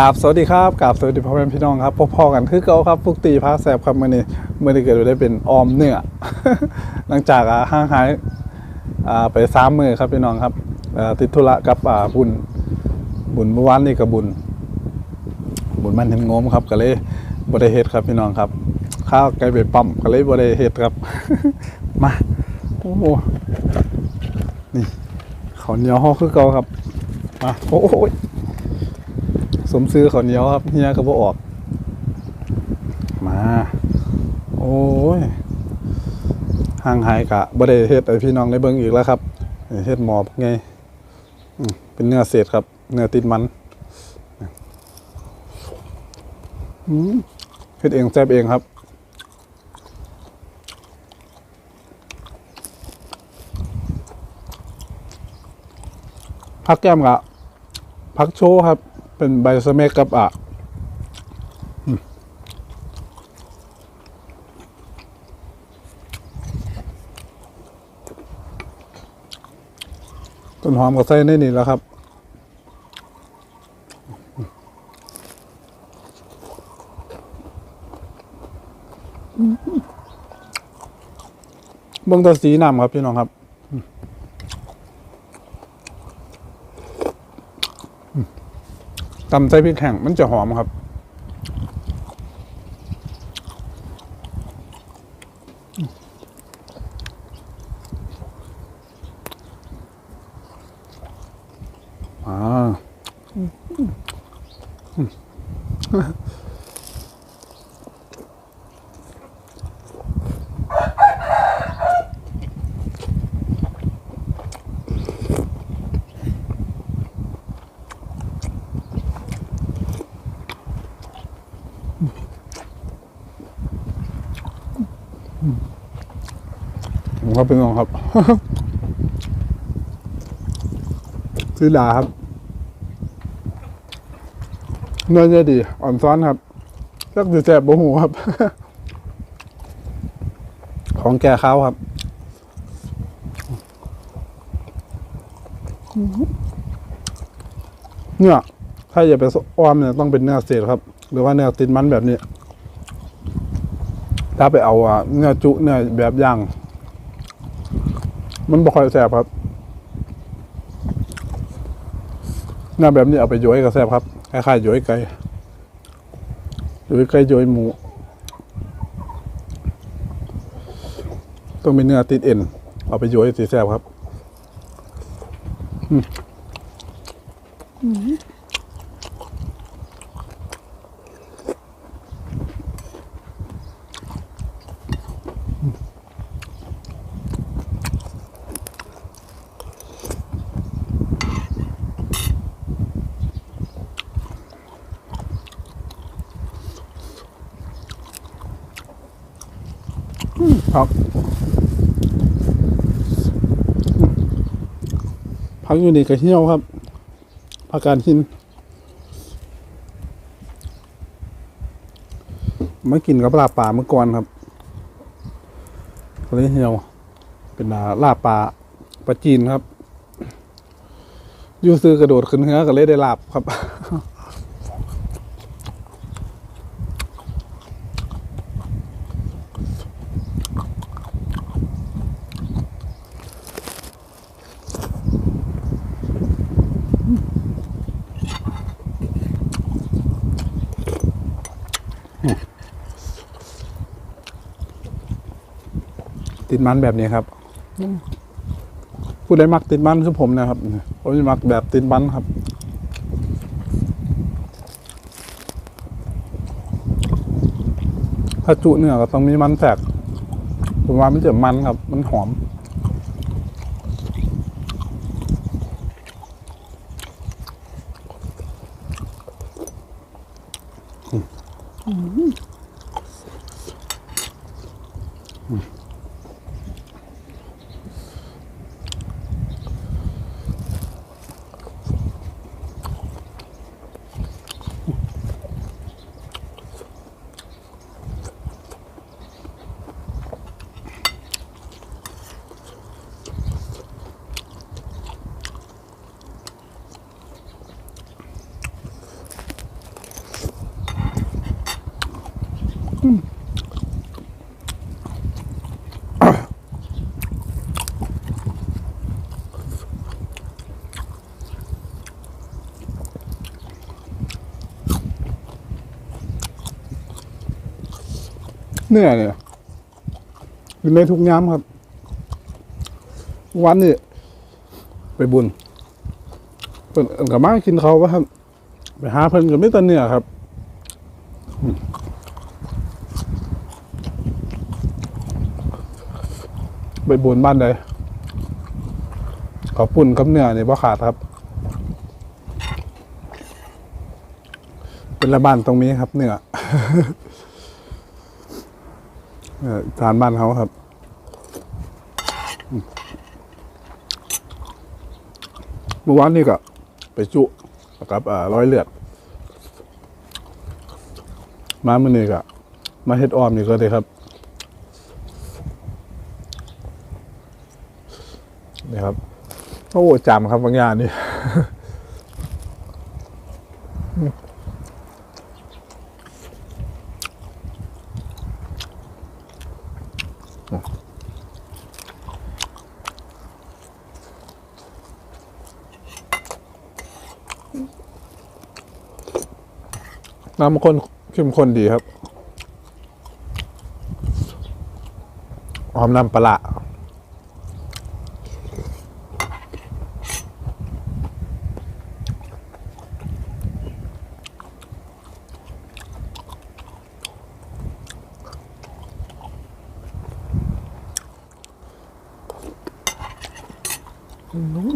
กราบสวัสดีครับกราบสวัสดีพ่อแม่พี่น้องครับพบพ่อกันคือเก่าครับฟุกตีพาแสบครับเมื่อนี้เมื่อนี้เกิดได้เป็นออมเนื้อหลังจากห่างหายไปสามมือครับพี่น้องครับติดธุระกับบุญบุญเมื่อวานนี่กับบุญ บุญมันเห็นงมครับก็เลยบริเฮ็ดครับพี่น้องครับ ข้าวไก่เบ็ดปั๊มก็เลยบริเฮ็ดครับ มาโอ้โหนี่ขาเหนียวห่อคือเก่าครับมาโอ้ย สมซื้อข้าวเหนียวครับเฮียก็บ่ออก มา โอ้ยห่างหายกะบ่ได้เฮ็ดให้พี่น้องได้เบิ่งอีกแล้วครับเฮ็ดหมอบไงเป็นเนื้อเศษครับ เนื้อติดมันเฮ็ดเองแซ่บเองครับพักแก้มกะพักโชว์ครับ เป็นใบสะเมกกับอะต้นหอมก็ใส่ในนี่แล้วครับเบ่งตัวสีน้ำครับพี่น้องครับ ตำใส่พริกแห้งมันจะหอมครับ อ่า ผมก็เป็นน้องครับซื้อดาครับเนื้อจะดี อ่อนซ้อนครับสักสิแสบบ่หูครับ ของแกเขาครับเนี่ยถ้าอย่าไปอ้อมเนี่ยต้องเป็นเนื้อเศษครับ หรือว่าเนื้อติดมันแบบนี้ ถ้าไปเอาเนื้อจุเนื้อแบบย่าง มันบ่ค่อยแสบครับเนื้อแบบนี้เอาไปโยยก็แสบครับคล้ายๆโยยไก่โยยไก่โยยหมูต้องเป็นเนื้อติดเอ็นเอาไปโยยสีแสบครับค รับพักอยู่นี่กระเที่ยวครับผักการหินมากินกับลาปลาเมื่อก่อนครับก็เลยเหี่ยว เป็นลาบปลาปลาจีนครับ อยู่ซื้อกระโดดขึ้นเฮือก็เลยได้ลาบครับ ติดมันแบบนี้ครับผู้ใดมักติดมันคือผมนะครับผมจะมักแบบติดมันครับถ้าจุเนื้อก็ต้องมีมันแฝกผมว่ามันจะมันครับ มันหอมอ เนื้อเนี่ยกินได้ทุกย้ำครับ วันนี้ไปบุญเพิ่นกับมากินเขาว่าครับ ไปหาเพิ่นกับไม่ตะเนื้อครับไปบุญบ้านใดขอปุ่นกับเนื้อเนี่ยบ่ขาดครับ เป็นละบ้านตรงนี้ครับเนื้อ ทานบ้านเขาครับมเมื่อวานนี่ก็ไปจุกับอ่าร้อยเลือด มาเมื่อนี้ก็มาเฮ็ดออมนี่ก็ได้ครับนี่ครับโอ้จำครับบางอย่างนี่ น้ำข้นเข้มข้นดีครับ หอมน้ำปลา ร้า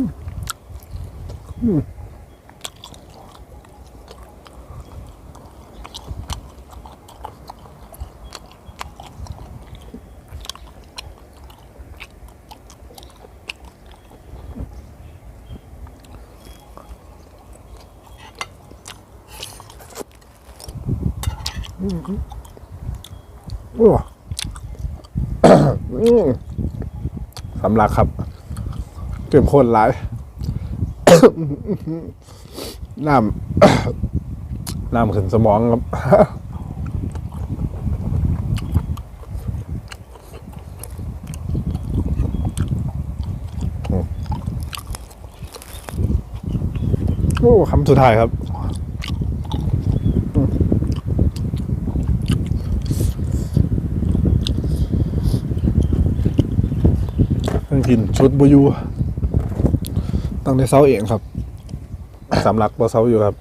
โอ้อืมสำลักครับ เข้มข้นหลายน้ำน้ำขึ้นสมองครับโอ้คำสุดท้ายครับกินชุดบุยู ต้องในเซาเองครับสำลักบอเซาอยู่ครับ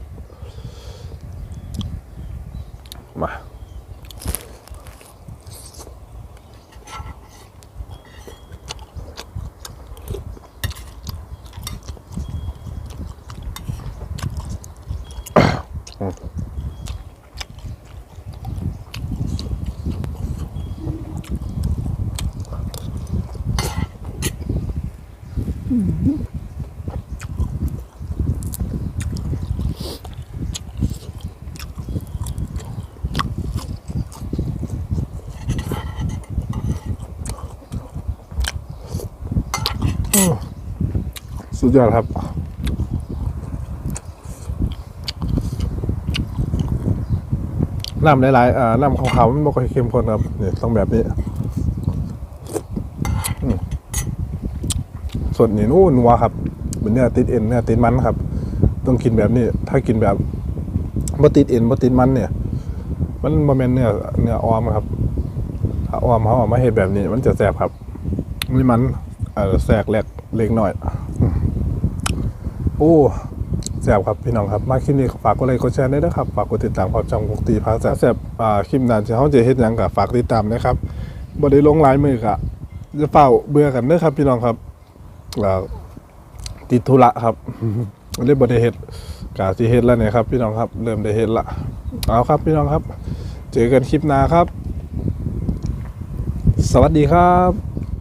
มา สุดยอดครับ น้ำหลายๆอ่าน้ำขาวๆมันไม่ค่อยเข้มข้นครับเนี่ยต้องแบบนี้ส่วนนี้นู่นนัวครับ เป็นเนื้อติดเอ็นเนื้อติดมันครับ ต้องกินแบบนี้ ถ้ากินแบบบ่ติดเอ็นบ่ติดมันเนี่ย มันบ่แม่นเนื้อเนื้อออมครับถ้าออมเขาเอามาเฮ็ดแบบนี้ มันจะแซ่บครับนี่มันแทรกแหลกเล็กน้อย โอ้แซ่บครับพี่น้องครับ มาคลิปนี้ฝากกดไลค์กดแชร์ด้วยนะครับ ฝากกดติดตามความจำปกติพาแซ่บแซ่บคลิปนั้นจะเขาจะเฮ็ดหยังกับฝากติดตามนะครับบ่ได้ลงหลายมือกะจะเฝ้าเบื่อกันเด้อครับ พี่น้องครับอ่า ติดธุระครับเลยบ่ได้เห็ดกาสิเห็ดแล้วเนี่ยครับ พี่น้องครับ เริ่มได้เห็ดละเอาครับ พี่น้องครับ เจอกันคลิปหน้าครับ สวัสดีครับ